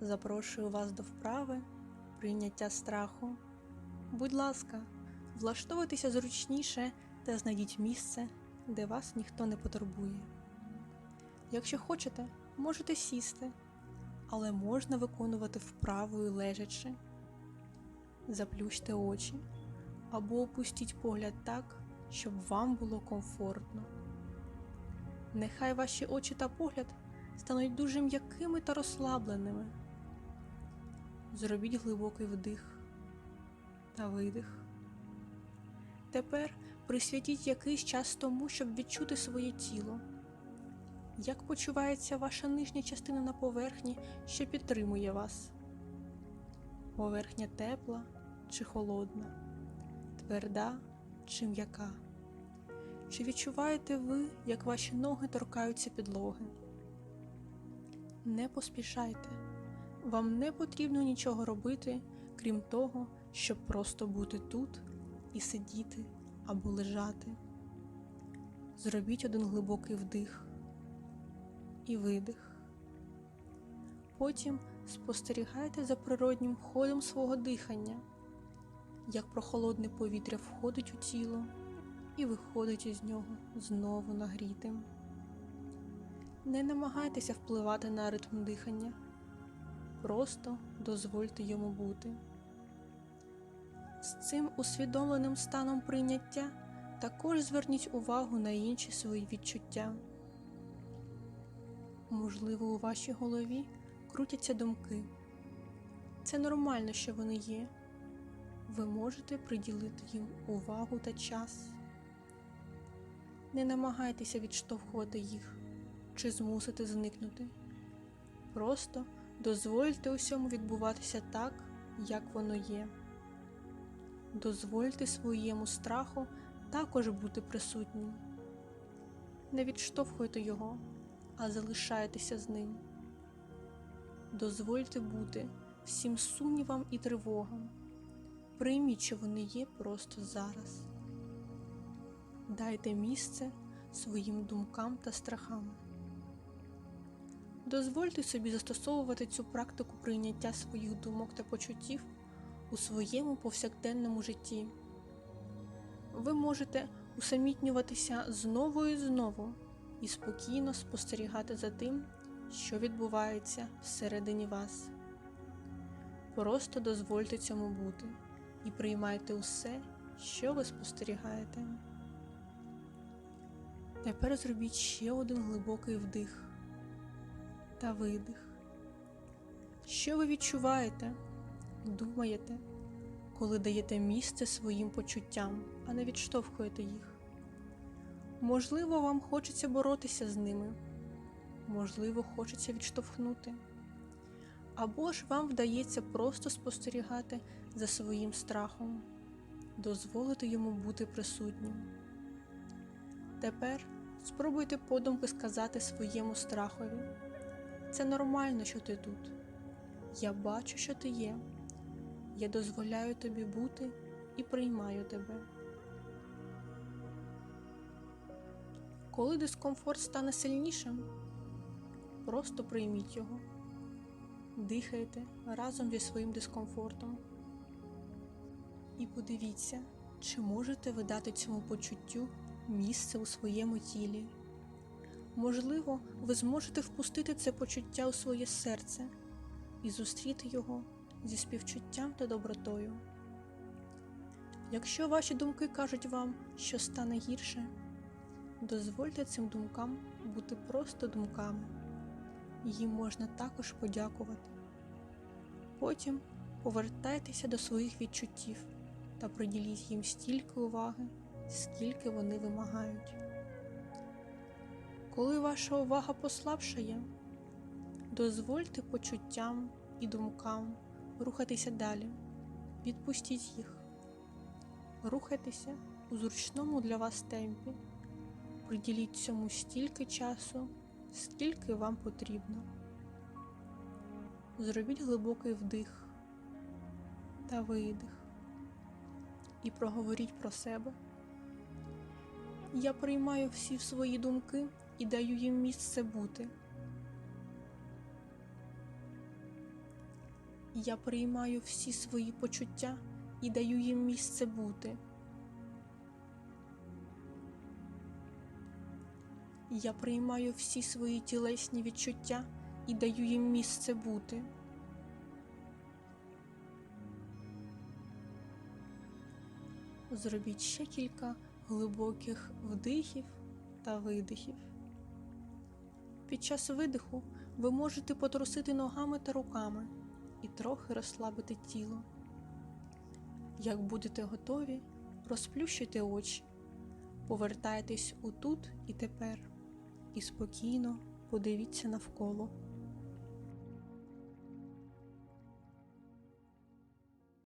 запрошую вас до вправи прийняття страху. Будь ласка, влаштовуйтеся зручніше та знайдіть місце, де вас ніхто не потурбує. Якщо хочете, можете сісти, але можна виконувати вправу і лежачи. Заплющте очі або опустіть погляд так, щоб вам було комфортно. Нехай ваші очі та погляд стануть дуже м'якими та розслабленими. Зробіть глибокий вдих та видих. Тепер присвятіть якийсь час тому, щоб відчути своє тіло. Як почувається ваша нижня частина на поверхні, що підтримує вас? Поверхня тепла чи холодна, тверда чи м'яка? Чи відчуваєте ви, як ваші ноги торкаються підлоги? Не поспішайте. Вам не потрібно нічого робити, крім того, щоб просто бути тут і сидіти або лежати. Зробіть один глибокий вдих і видих. Потім спостерігайте за природнім ходом свого дихання, як прохолодне повітря входить у тіло і виходить із нього знову нагрітим. Не намагайтеся впливати на ритм дихання, просто дозвольте йому бути. З цим усвідомленим станом прийняття також зверніть увагу на інші свої відчуття. Можливо, у вашій голові крутяться думки. Це нормально, що вони є. Ви можете приділити їм увагу та час. Не намагайтеся відштовхувати їх чи змусити зникнути. Просто дозвольте усьому відбуватися так, як воно є. Дозвольте своєму страху також бути присутнім. Не відштовхуйте його, а залишайтеся з ним. Дозвольте бути всім сумнівам і тривогам. Прийміть, що вони є просто зараз. Дайте місце своїм думкам та страхам. Дозвольте собі застосовувати цю практику прийняття своїх думок та почуттів у своєму повсякденному житті. Ви можете усамітнюватися знову і знову і спокійно спостерігати за тим, що відбувається всередині вас. Просто дозвольте цьому бути і приймайте усе, що ви спостерігаєте. Тепер зробіть ще один глибокий вдих та видих. Що ви відчуваєте, думаєте, коли даєте місце своїм почуттям, а не відштовхуєте їх? Можливо, вам хочеться боротися з ними, можливо, хочеться відштовхнути. Або ж вам вдається просто спостерігати за своїм страхом, дозволити йому бути присутнім. Тепер спробуйте подумки сказати своєму страхові. Це нормально, що ти тут. Я бачу, що ти є. Я дозволяю тобі бути і приймаю тебе. Коли дискомфорт стане сильнішим, просто прийміть його. Дихайте разом зі своїм дискомфортом. І подивіться, чи можете ви дати цьому почуттю місце у своєму тілі. Можливо, ви зможете впустити це почуття у своє серце і зустріти його зі співчуттям та добротою. Якщо ваші думки кажуть вам, що стане гірше, дозвольте цим думкам бути просто думками, їм можна також подякувати. Потім повертайтеся до своїх відчуттів та приділіть їм стільки уваги, скільки вони вимагають. Коли ваша увага послабшає, дозвольте почуттям і думкам рухатися далі, відпустіть їх, рухайтеся у зручному для вас темпі, приділіть цьому стільки часу, скільки вам потрібно. Зробіть глибокий вдих та видих. І проговоріть про себе. Я приймаю всі свої думки і даю їм місце бути. Я приймаю всі свої почуття і даю їм місце бути. Я приймаю всі свої тілесні відчуття і даю їм місце бути. Зробіть ще кілька глибоких вдихів та видихів. Під час видиху ви можете потрусити ногами та руками і трохи розслабити тіло. Як будете готові, розплющуйте очі, повертайтесь у тут і тепер і спокійно подивіться навколо.